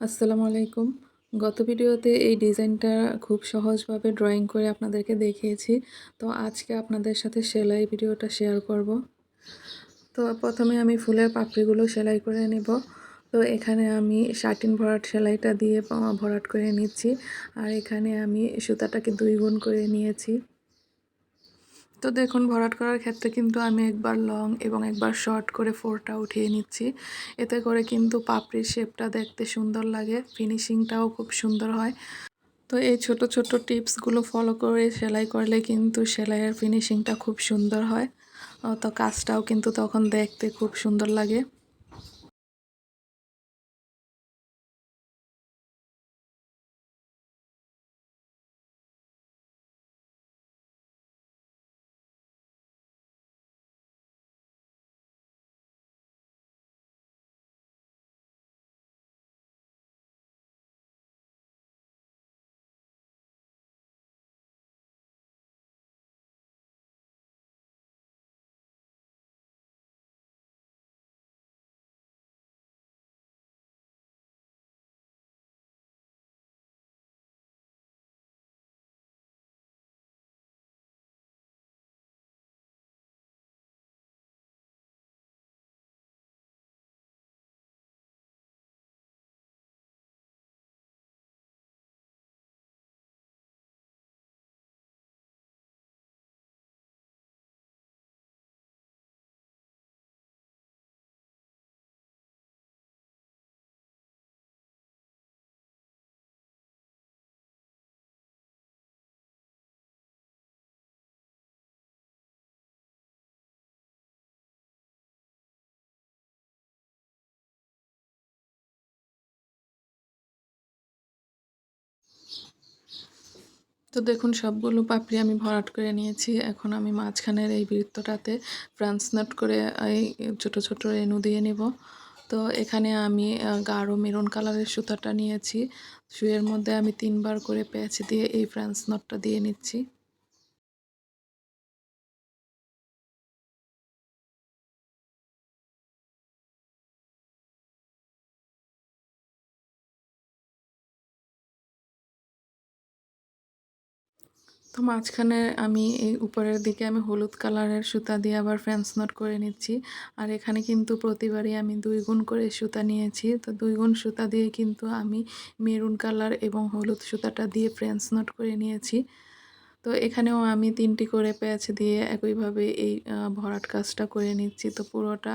আসসালামু আলাইকুম। গত ভিডিওতে এই ডিজাইনটা খুব সহজভাবে ড্রয়িং করে আপনাদেরকে দেখিয়েছি। তো আজকে আপনাদের সাথে সেলাই ভিডিওটা শেয়ার করব। তো প্রথমে আমি ফুলের পাপড়িগুলো সেলাই করে নেব। তো এখানে আমি শার্টিন ভরাট সেলাইটা দিয়ে ভরাট করে নিচ্ছি। আর এখানে আমি সুতাটাকে দুই গুণ করে নিয়েছি। তো দেখুন, ভরাট করার ক্ষেত্রে কিন্তু আমি একবার লং এবং একবার শর্ট করে ফোরটা উঠিয়ে নিচ্ছি। এতে করে কিন্তু পাপড়ির শেপটা দেখতে সুন্দর লাগে ফিনিশিংটাও খুব সুন্দর হয়। তো এই ছোট ছোট টিপসগুলো ফলো করে, সেলাই করলে কিন্তু সেলাইয়ের ফিনিশিংটা খুব সুন্দর হয়। তো কাজটাও কিন্তু তখন দেখতে খুব সুন্দর লাগে। তো দেখুন, সবগুলো পাপড়ি আমি ভরাট করে নিয়েছি। এখন আমি মাঝখানের এই বৃত্তটাতে ফ্রান্স নট করে এই ছোটো ছোটো রেনু দিয়ে নেব। তো এখানে আমি গাঢ় মেরুন কালারের সুতাটা নিয়েছি। শুয়ের মধ্যে আমি তিনবার করে প্যাচ দিয়ে এই ফ্রান্স নটটা দিয়ে নিচ্ছি। তো মাঝখানে আমি এই উপরের দিকে আমি হলুদ কালারের সুতা দিয়ে আবার ফ্রেন্স নট করে নিচ্ছি। আর এখানে কিন্তু প্রতিবারই আমি দুই গুণ করে সুতা নিয়েছি। তো দুই গুণ সুতা দিয়ে কিন্তু আমি মেরুন কালার এবং হলুদ সুতাটা দিয়ে ফ্রেন্স নট করে নিয়েছি। তো এখানেও আমি তিনটি করে প্যাচ দিয়ে একইভাবে এই ভরাট কাজটা করে নিচ্ছি। তো পুরোটা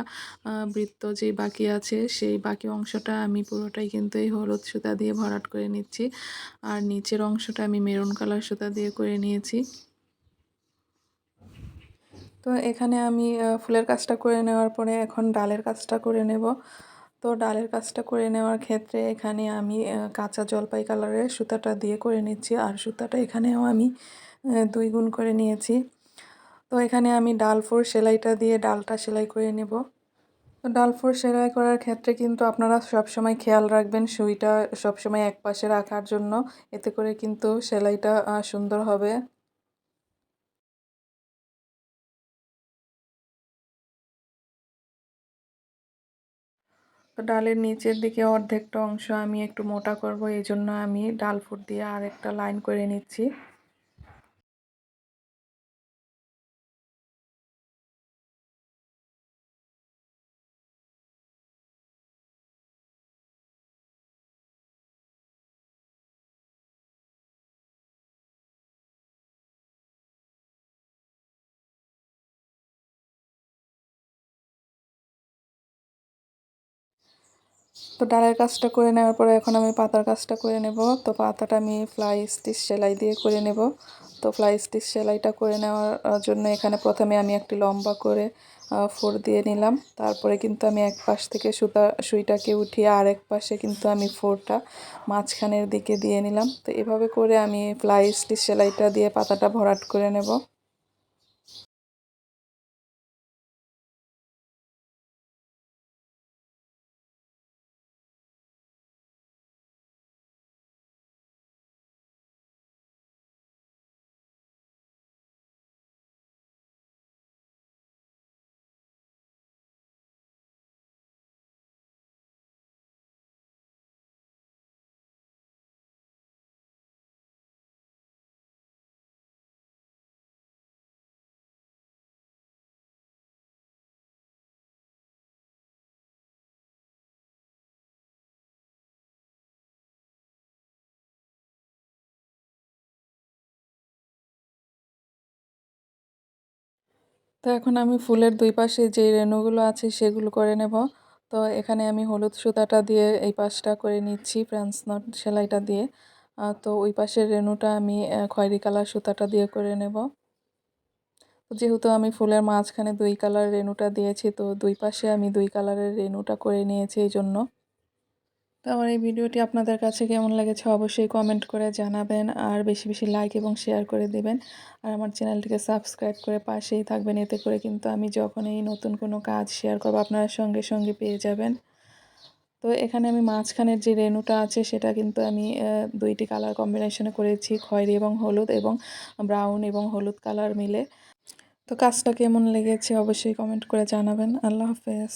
বৃত্ত যে বাকি আছে, সেই বাকি অংশটা আমি পুরোটাই কিন্তু এই হলুদ সুতা দিয়ে ভরাট করে নিচ্ছি। আর নিচের অংশটা আমি মেরুন কালার সুতা দিয়ে করে নিয়েছি। তো এখানে আমি ফুলের কাজটা করে নেওয়ার পরে এখন ডালের কাজটা করে নেব। তো ডালের কাজটা করে নেওয়ার ক্ষেত্রে এখানে আমি কাঁচা জলপাই কালারের সুতাটা দিয়ে করে নিচ্ছি। আর সুতাটা এখানেও আমি দুই গুণ করে নিয়েছি। তো এখানে আমি ডাল ফোর সেলাইটা দিয়ে ডালটা সেলাই করে নেব। তো ডাল ফোর সেলাই করার ক্ষেত্রে কিন্তু আপনারা সবসময় খেয়াল রাখবেন সুইটা সবসময় এক পাশে রাখার জন্য। এতে করে কিন্তু সেলাইটা সুন্দর হবে। তো ডালের নিচের দিকে অর্ধেকটা অংশ আমি একটু মোটা করব, এই জন্য আমি ডাল ফুট দিয়ে আর একটা লাইন করে নিচ্ছি। তো ডালের কাজটা করে নেওয়ার পরে এখন আমি পাতার কাজটা করে নেব। তো পাতাটা আমি ফ্লাই স্টিচ সেলাই দিয়ে করে নেব। তো ফ্লাই স্টিচ সেলাইটা করে নেওয়ার জন্য এখানে প্রথমে আমি একটি লম্বা করে ফোর দিয়ে নিলাম। তারপরে কিন্তু আমি এক পাশ থেকে সুতা, সুইটাকে উঠিয়ে আরেক পাশে কিন্তু আমি ফোরটা মাঝখানের দিকে দিয়ে নিলাম। তো এভাবে করে আমি ফ্লাই স্টিচ সেলাইটা দিয়ে পাতাটা ভরাট করে নেব। তো এখন আমি ফুলের দুই পাশে যে রেণুগুলো আছে সেগুলো করে নেব। তো এখানে আমি হলুদ সুতাটা দিয়ে এই পাশটা করে নিচ্ছি, ফ্রান্স নট সেলাইটা দিয়ে। তো ওই পাশের রেণুটা আমি খয়েরি কালার সুতাটা দিয়ে করে নেব। যেহেতু আমি ফুলের মাঝখানে দুই কালার রেণুটা দিয়েছি, তো দুই পাশে আমি দুই কালারের রেণুটা করে নিয়েছি এই জন্য। তো আমার এই ভিডিওটি আপনাদের কাছে কেমন লেগেছে অবশ্যই কমেন্ট করে জানাবেন আর বেশি বেশি লাইক এবং শেয়ার করে দেবেন। আর আমার চ্যানেলটিকে সাবস্ক্রাইব করে পাশেই থাকবেন। এতে করে কিন্তু আমি যখন এই নতুন কোনো কাজ শেয়ার করব, আপনারা সঙ্গে সঙ্গে পেয়ে যাবেন। তো এখানে আমি মাঝখানের যে রেণুটা আছে, সেটা কিন্তু আমি দুইটি কালার কম্বিনেশনে করেছি, খয়েরি এবং হলুদ এবং ব্রাউন এবং হলুদ কালার মিলে। তো কাজটা কেমন লেগেছে অবশ্যই কমেন্ট করে জানাবেন। আল্লাহ হাফেজ।